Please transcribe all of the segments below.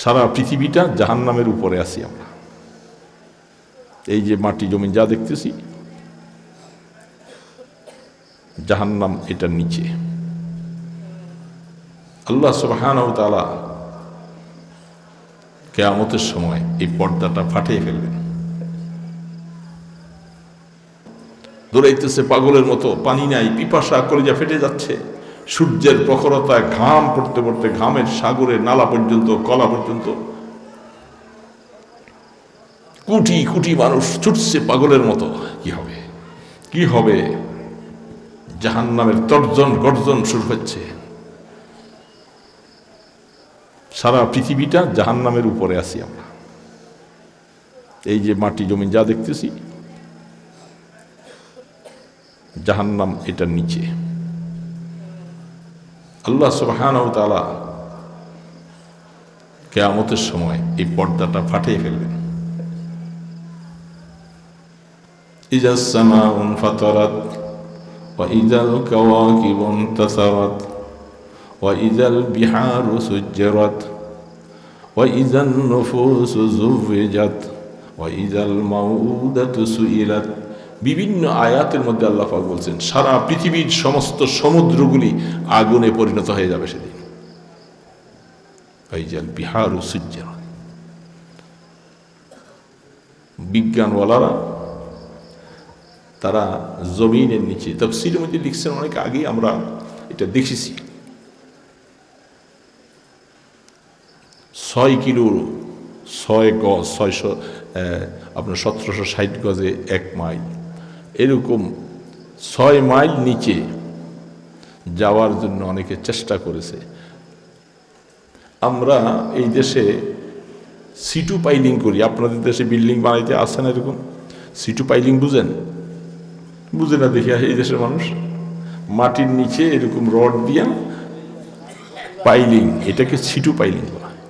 সারা পৃথিবীটা জাহান নামের উপরে আছি আমরা। এই যে মাটি জমিন যা দেখতেছি, জাহান্নাম এটার নিচে। আল্লাহ সুবহানাহু ওয়া তাআলা কেয়ামতের সময় এই পর্দাটা ফাটিয়ে ফেলবেন। দৌড়াইতেছে পাগলের মতো, পানি নাই, পিপাসা কলিজা ফেটে যাচ্ছে। সূর্যের প্রখরতায় ঘাম পড়তে পড়তে ঘামের সাগরে, নালা পর্যন্ত, কলা পর্যন্ত। কুটি কুটি মানুষ ছুটছে পাগলের মতো। কি হবে? কি হবে? জাহান নামের তর্জন গর্জন শুরু হচ্ছে। সারা পৃথিবীটা জাহান নামের উপরে আছি আমরা। এই যে মাটি জমি যা দেখতেছি, জাহান্নাম এটার নিচে। আল্লাহ সুবহানাহু ওয়া তাআলা কেয়ামতের সময় এই পর্দাটা ফাটিয়ে ফেলবেন إذا السماء انفطرت وإذا الكواكب انتثرت وإذا البحار سجرت وإذا النفوس زوجت وإذا الموءودة سئلت বিভিন্ন আয়াতের মধ্যে আল্লাহ পাক বলছেন, সারা পৃথিবীর সমস্ত সমুদ্রগুলি আগুনে পরিণত হয়ে যাবে সেদিন। বিহার ও সূর্যের বিজ্ঞানওয়ালারা, তারা জমিনের নিচে, তফসিলের মধ্যে লিখছেন, অনেক আগেই আমরা এটা দেখেছি। ছয় কিলো ছয় গজ, ছয়শো আপনার সতেরোশো ষাট গজে এক মাইল। এরকম ছয় মাইল নিচে যাওয়ার জন্য অনেকে চেষ্টা করেছে। আমরা এই দেশে সিটু পাইলিং করি। আপনাদের দেশে বিল্ডিং বানাইতে আসেন এরকম? সিটু পাইলিং বুঝেন? বুঝে না দেখি এই দেশের মানুষ? মাটির নিচে এরকম রড দিয়া পাইলিং, এটাকে সিটু পাইলিং বলা হয়।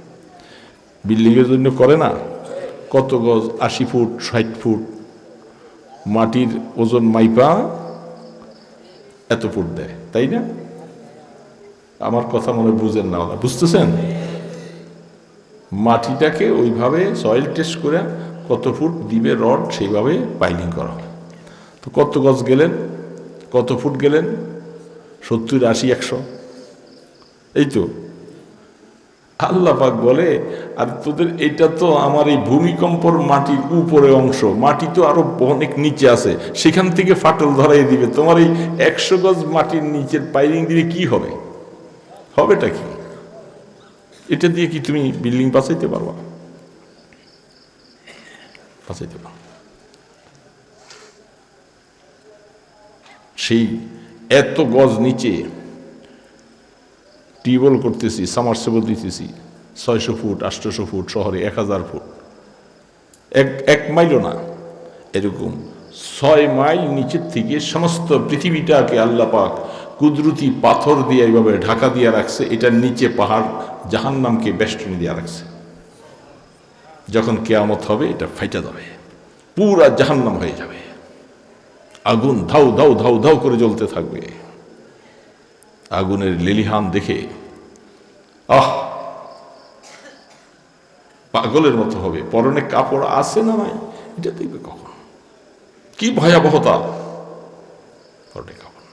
বিল্ডিংয়ের জন্য করে না? কত গজ? আশি ফুট, ষাট ফুট মাটির ওজন মাইপা এত ফুট দেয়, তাই না? আমার কথা মনে বুঝেন না ওরা, বুঝতেছেন? মাটিটাকে ওইভাবে সয়েল টেস্ট করে কত ফুট দিবে রড, সেইভাবে পাইলিং করা হয় তো কত গজ গেলেন? কত ফুট গেলেন? সত্তর, আশি, একশো। এই তো আল্লাহ পাক বলে, আর তোদের এটা তো আমার এই ভূমিকম্পর মাটির উপরে অংশ। মাটি তো আরও অনেক নিচে আছে। সেখান থেকে ফাটল ধরাই দিবে। তোমার এই একশো গজ মাটির নিচের পাইলিং দিলে কি হবে? হবেটা কি? এটা দিয়ে কি তুমি বিল্ডিং বাঁচাইতে পারবা? বাঁচাইতে পারো সেই এত গজ নিচে টিউবওয়েল করতেছি সামারসেবল দিতেছি, ছয়শো ফুট, আটশোশো ফুট, শহরে এক হাজার ফুট। এক এক মাইলও না, এরকম। ছয় মাইল নিচের থেকে সমস্ত পৃথিবীটাকে আল্লাহ পাক কুদরতি পাথর দিয়ে এইভাবে ঢাকা দিয়ে রাখছে, এটার নিচে পাহাড় জাহান্নামকে বেষ্টনী দিয়ে রাখছে। যখন কেয়ামত হবে, এটা ফাইটা যাবে, পুরা জাহান্নাম হয়ে যাবে। আগুন ধাউ ধাউ ধাউ ধাউ করে জ্বলতে থাকবে। আগুনের লিলিহান দেখে, আহ, পাগলের মতো হবে, পরনে কাপড় আছে না নাই? এটা দেখবে কখন? কি ভয়াবহতা? পরনে কাপড়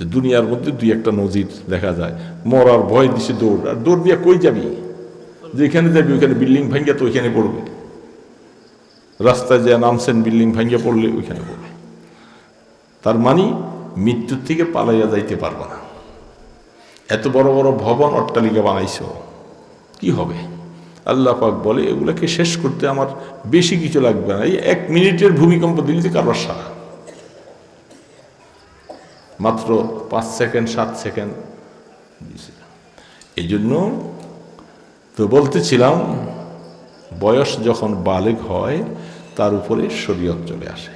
নেই। দুনিয়ার মধ্যে দুই একটা নজির দেখা যায়। মরার ভয় দিছে দৌড়। আর দৌড় দিয়া কই যাবি? যেখানে যাবি, ওইখানে বিল্ডিং ভাঙ্গিয়া তো ওইখানে পড়বে। রাস্তায় যে নামছেন, বিল্ডিং ভাঙ্গিয়া পড়লে ওইখানে পড়বে। তার মানে মৃত্যুর থেকে পালাইয়া যাইতে পারবে না। এত বড় বড় ভবন অট্টালিকা বানাইছ, কি হবে? আল্লাহ পাক বলে, এগুলোকে শেষ করতে আমার বেশি কিছু লাগবে না। এই এক মিনিটের ভূমিকম্প দিলে তো কারবার সারা। মাত্র পাঁচ সেকেন্ড, সাত সেকেন্ড এই জন্য তো বলতেছিলাম, বয়স যখন বালেক হয়, তার উপরে শরীয়ত চলে আসে।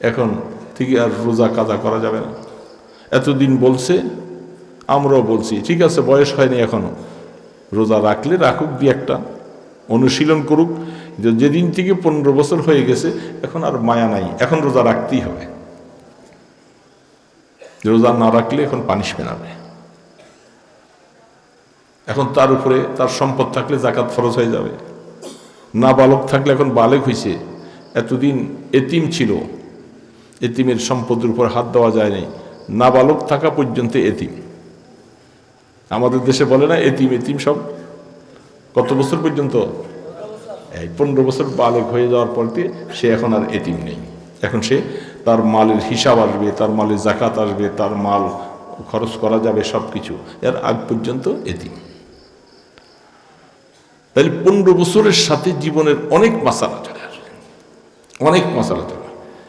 এখন থেকে আর রোজা কাজা করা যাবে না। এতদিন বলছে, আমরাও বলছি, ঠিক আছে, বয়স হয়নি এখনও। রোজা রাখলে রাখুক দিয়ে একটা, অনুশীলন করুক। যেদিন থেকে পনেরো বছর হয়ে গেছে, এখন আর মায়া নাই, এখন রোজা রাখতেই হবে। রোজা না রাখলে এখন পানিশমেন্ট হবে। এখন তার উপরে তার সম্পদ থাকলে জাকাত ফরজ হয়ে যাবে। না বালক থাকলে এখন বালেক হয়েছে এতদিন এতিম ছিল। এতিমের সম্পদের উপর হাত দেওয়া যায় নাই। না বালক থাকা পর্যন্ত এতিম। আমাদের দেশে বলে না এতিম এতিম সব কত বছর পর্যন্ত? এই পনেরো বছর বালেক হয়ে যাওয়ার পর সে এখন আর এতিম নেই। এখন সে তার মালের হিসাব আসবে, তার মালের জাকাত আসবে, তার মাল খরচ করা যাবে সব কিছু এর আগ পর্যন্ত এতিম। তাহলে পনেরো বছরের সাথে জীবনের অনেক চলে আসবে। অনেক মশালা চলে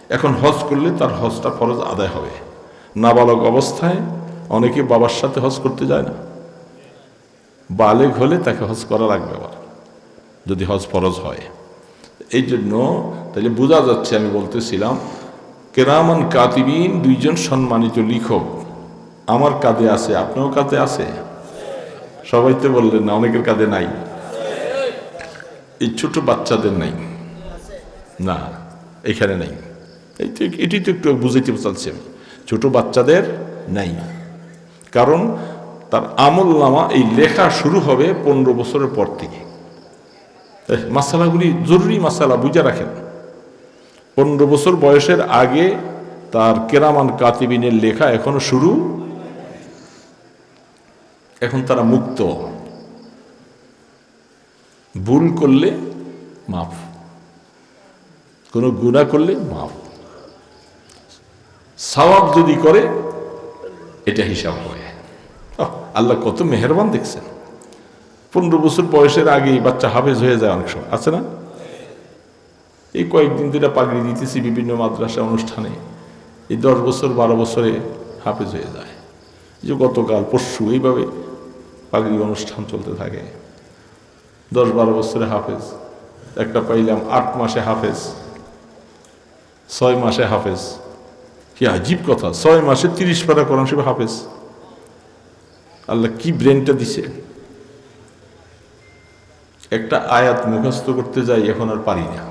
এখন হজ করলে তার হজটা ফরজ আদায় হবে। নাবালক অবস্থায় অনেকে বাবার সাথে হজ করতে যায় না। বালেগ হলে তাকে হজ করা লাগবে আবার, যদি হজ ফরজ হয়। এই জন্য তাহলে বোঝা যাচ্ছে আমি বলতেছিলাম, কেরামান কাতিবিন দুইজন সম্মানিত লিখক, আমার কাঁধে আছে আপনার কাঁধে আছে? সবাই তো বললেন না, অনেকের কাঁধে নাই। এই ছোট বাচ্চাদের নাই। না, এখানে নেই। এই তো এটি তো একটু বুঝাইতে চাচ্ছি আমি। ছোট বাচ্চাদের নাই। কারণ তার আমল নামা, এই লেখা শুরু হবে পনেরো বছরের পর থেকে। মাসালাগুলি জরুরি মাসালা, বুঝে রাখেন। পনেরো বছর বয়সের আগে তার কেরামান কাতিবিনের লেখা এখনও শুরু। এখন তারা মুক্ত। ভুল করলে মাফ। কোনো গুণা করলে মাফ। সওয়াব যদি করে, এটা হিসাব হয় আল্লাহ কত মেহরবান দেখছেন। পনেরো বছর বয়সের আগেই বাচ্চা হাফেজ হয়ে যায় অনেক সময়। আছে না? এই কয়েকদিন ধরে পাগড়ি দিতেছি বিভিন্ন মাদ্রাসা অনুষ্ঠানে। এই দশ বছর, বারো বছরে হাফেজ হয়ে যায়। যে গতকাল, পরশু এইভাবে পাগড়ি অনুষ্ঠান চলতে থাকে। দশ, বারো বছরে হাফেজ। একটা পাইলাম আট মাসে হাফেজ, ছয় মাসে হাফেজ। কি আজীব কথা, ছয় মাসে তিরিশ পারা কোরআন শিব হাফেজ। আল্লাহ কি ব্রেনটা দিছে? একটা আয়াত মুখস্থ করতে যাই, এখন আর পারি না।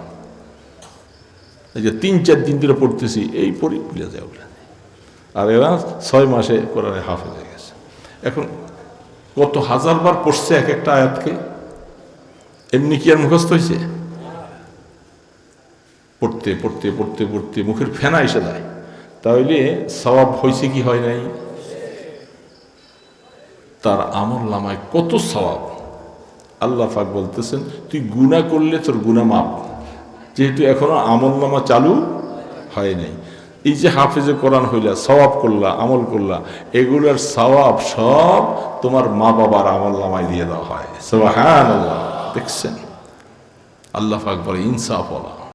এই যে তিন চার দিন ধরে পড়তেছি, এই পড়ি, ভুলে যায় ওগুলা। আর এরা ছয় মাসে কোরআনে হাফেজ হয়ে গেছে। এখন কত হাজার বার পড়ছে এক একটা আয়াতকে? এমনি কি আর মুখস্থ হয়েছে পড়তে পড়তে পড়তে পড়তে মুখের ফেনা এসে যায়। তাহলে সবাব হয়েছে কি হয় নাই? তার আমল নামায় কত সবাব আল্লাহ পাক বলতেছেন, তুই গুণা করলে তোর গুণা মাপ যেহেতু এখনও আমল নামা চালু হয় নাই। এই যে হাফেজে কোরআন হইলা, সওয়াব করলা, আমল করলা, এগুলোর সওয়াব সব তোমার মা বাবার আমল নামায় দিয়ে দেওয়া হয়। সবাহান দেখছেন? আল্লাহ পাক বলে, ইনসাফ বলা